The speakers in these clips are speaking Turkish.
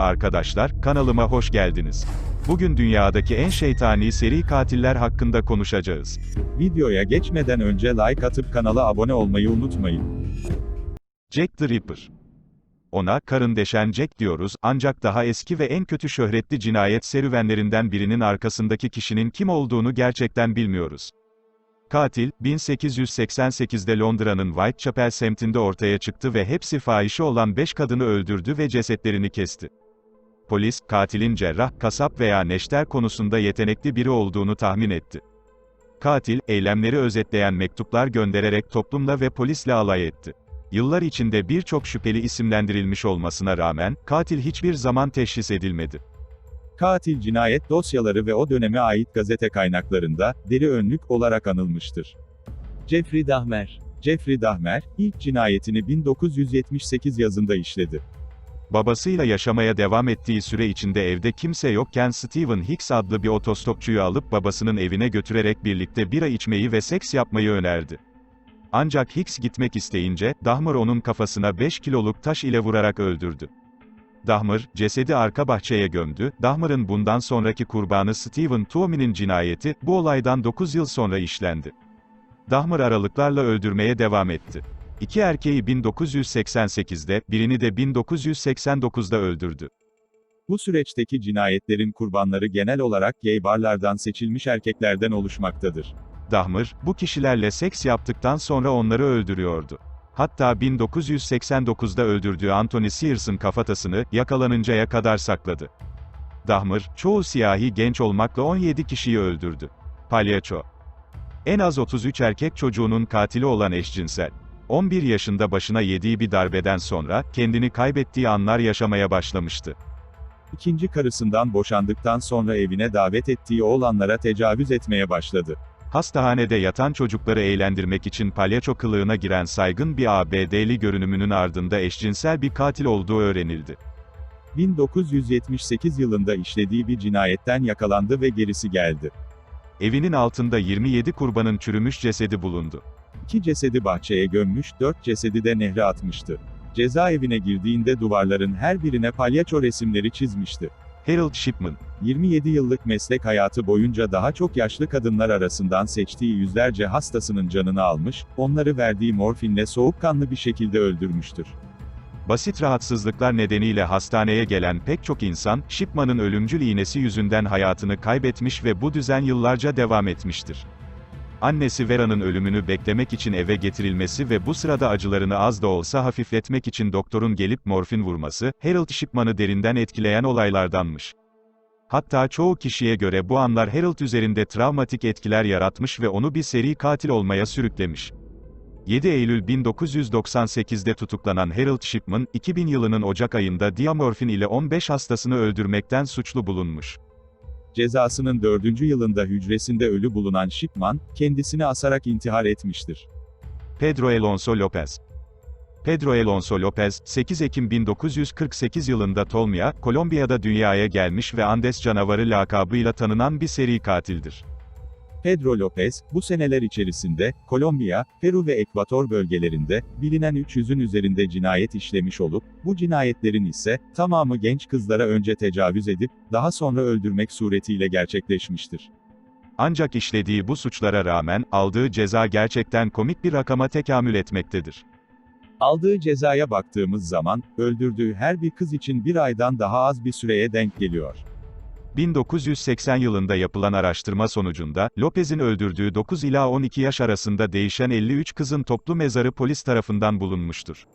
arkadaşlar, kanalıma hoş geldiniz. Bugün dünyadaki en şeytani seri katiller hakkında konuşacağız. Videoya geçmeden önce like atıp kanala abone olmayı unutmayın. Jack the Ripper. Ona, karın deşen Jack diyoruz, ancak daha eski ve en kötü şöhretli cinayet serüvenlerinden birinin arkasındaki kişinin kim olduğunu gerçekten bilmiyoruz. Katil, 1888'de Londra'nın Whitechapel semtinde ortaya çıktı ve hepsi fahişe olan 5 kadını öldürdü ve cesetlerini kesti. Polis, katilin cerrah, kasap veya neşter konusunda yetenekli biri olduğunu tahmin etti. Katil, eylemleri özetleyen mektuplar göndererek toplumla ve polisle alay etti. Yıllar içinde birçok şüpheli isimlendirilmiş olmasına rağmen, katil hiçbir zaman teşhis edilmedi. Katil cinayet dosyaları ve o döneme ait gazete kaynaklarında, deri önlük olarak anılmıştır. Jeffrey Dahmer. Jeffrey Dahmer, ilk cinayetini 1978 yazında işledi. Babasıyla yaşamaya devam ettiği süre içinde evde kimse yokken Steven Hicks adlı bir otostopçuyu alıp babasının evine götürerek birlikte bira içmeyi ve seks yapmayı önerdi. Ancak Hicks gitmek isteyince, Dahmer onun kafasına 5 kiloluk taş ile vurarak öldürdü. Dahmer, cesedi arka bahçeye gömdü, Dahmer'ın bundan sonraki kurbanı Steven Tuomi'nin cinayeti, bu olaydan 9 yıl sonra işlendi. Dahmer aralıklarla öldürmeye devam etti. İki erkeği 1988'de, birini de 1989'da öldürdü. Bu süreçteki cinayetlerin kurbanları genel olarak gay barlardan seçilmiş erkeklerden oluşmaktadır. Dahmer, bu kişilerle seks yaptıktan sonra onları öldürüyordu. Hatta 1989'da öldürdüğü Anthony Sears'ın kafatasını, yakalanıncaya kadar sakladı. Dahmer, çoğu siyahi genç olmakla 17 kişiyi öldürdü. Palyaço. En az 33 erkek çocuğunun katili olan eşcinsel. 11 yaşında başına yediği bir darbeden sonra, kendini kaybettiği anlar yaşamaya başlamıştı. İkinci karısından boşandıktan sonra evine davet ettiği oğlanlara tecavüz etmeye başladı. Hastahanede yatan çocukları eğlendirmek için palyaço kılığına giren saygın bir ABD'li görünümünün ardında eşcinsel bir katil olduğu öğrenildi. 1978 yılında işlediği bir cinayetten yakalandı ve gerisi geldi. Evinin altında 27 kurbanın çürümüş cesedi bulundu. İki cesedi bahçeye gömmüş, dört cesedi de nehre atmıştı. Cezaevine girdiğinde duvarların her birine palyaço resimleri çizmişti. Harold Shipman, 27 yıllık meslek hayatı boyunca daha çok yaşlı kadınlar arasından seçtiği yüzlerce hastasının canını almış, onları verdiği morfinle soğukkanlı bir şekilde öldürmüştür. basit rahatsızlıklar nedeniyle hastaneye gelen pek çok insan, Shipman'ın ölümcül iğnesi yüzünden hayatını kaybetmiş ve bu düzen yıllarca devam etmiştir. Annesi Vera'nın ölümünü beklemek için eve getirilmesi ve bu sırada acılarını az da olsa hafifletmek için doktorun gelip morfin vurması, Harold Shipman'ı derinden etkileyen olaylardanmış. Hatta çoğu kişiye göre bu anlar Harold üzerinde travmatik etkiler yaratmış ve onu bir seri katil olmaya sürüklemiş. 7 Eylül 1998'de tutuklanan Harold Shipman, 2000 yılının Ocak ayında diamorfin ile 15 hastasını öldürmekten suçlu bulunmuş. Cezasının dördüncü yılında hücresinde ölü bulunan Shipman, kendisini asarak intihar etmiştir. Pedro Alonso Lopez Pedro Alonso Lopez, 8 Ekim 1948 yılında Tolmia, Kolombiya'da dünyaya gelmiş ve Andes canavarı lakabıyla tanınan bir seri katildir. Pedro Lopez, bu seneler içerisinde, Kolombiya, Peru ve Ekvator bölgelerinde, bilinen 300'ün üzerinde cinayet işlemiş olup, bu cinayetlerin ise, tamamı genç kızlara önce tecavüz edip, daha sonra öldürmek suretiyle gerçekleşmiştir. Ancak işlediği bu suçlara rağmen, aldığı ceza gerçekten komik bir rakama tekamül etmektedir. Aldığı cezaya baktığımız zaman, öldürdüğü her bir kız için bir aydan daha az bir süreye denk geliyor. 1980 yılında yapılan araştırma sonucunda, Lopez'in öldürdüğü 9 ila 12 yaş arasında değişen 53 kızın toplu mezarı polis tarafından bulunmuştur.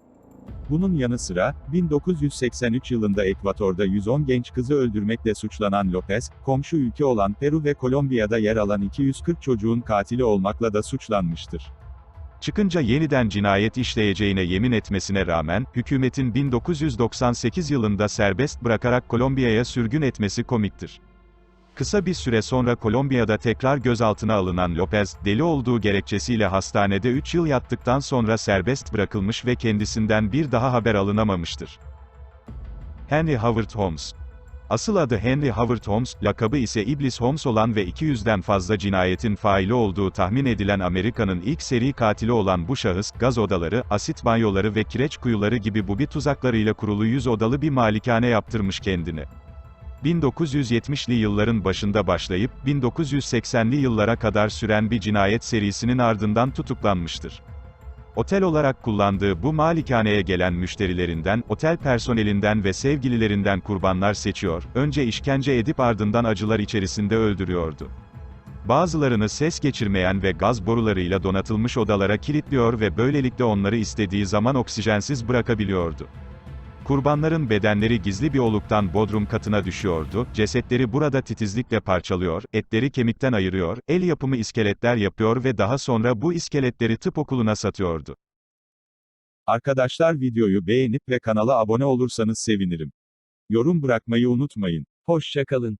Bunun yanı sıra, 1983 yılında Ekvator'da 110 genç kızı öldürmekle suçlanan Lopez, komşu ülke olan Peru ve Kolombiya'da yer alan 240 çocuğun katili olmakla da suçlanmıştır. Çıkınca yeniden cinayet işleyeceğine yemin etmesine rağmen, hükümetin 1998 yılında serbest bırakarak Kolombiya'ya sürgün etmesi komiktir. Kısa bir süre sonra Kolombiya'da tekrar gözaltına alınan Lopez, deli olduğu gerekçesiyle hastanede 3 yıl yattıktan sonra serbest bırakılmış ve kendisinden bir daha haber alınamamıştır. Henry Howard Holmes Asıl adı Henry Howard Holmes, lakabı ise İblis Holmes olan ve 200'den fazla cinayetin faili olduğu tahmin edilen Amerika'nın ilk seri katili olan bu şahıs, gaz odaları, asit banyoları ve kireç kuyuları gibi bubi tuzaklarıyla kurulu 100 odalı bir malikane yaptırmış kendine. 1970'li yılların başında başlayıp, 1980'li yıllara kadar süren bir cinayet serisinin ardından tutuklanmıştır. Otel olarak kullandığı bu malikaneye gelen müşterilerinden, otel personelinden ve sevgililerinden kurbanlar seçiyor, önce işkence edip ardından acılar içerisinde öldürüyordu. Bazılarını ses geçirmeyen ve gaz borularıyla donatılmış odalara kilitliyor ve böylelikle onları istediği zaman oksijensiz bırakabiliyordu. Kurbanların bedenleri gizli bir oluktan bodrum katına düşüyordu, cesetleri burada titizlikle parçalıyor, etleri kemikten ayırıyor, el yapımı iskeletler yapıyor ve daha sonra bu iskeletleri tıp okuluna satıyordu. Arkadaşlar videoyu beğenip ve kanala abone olursanız sevinirim. Yorum bırakmayı unutmayın. Hoşça kalın.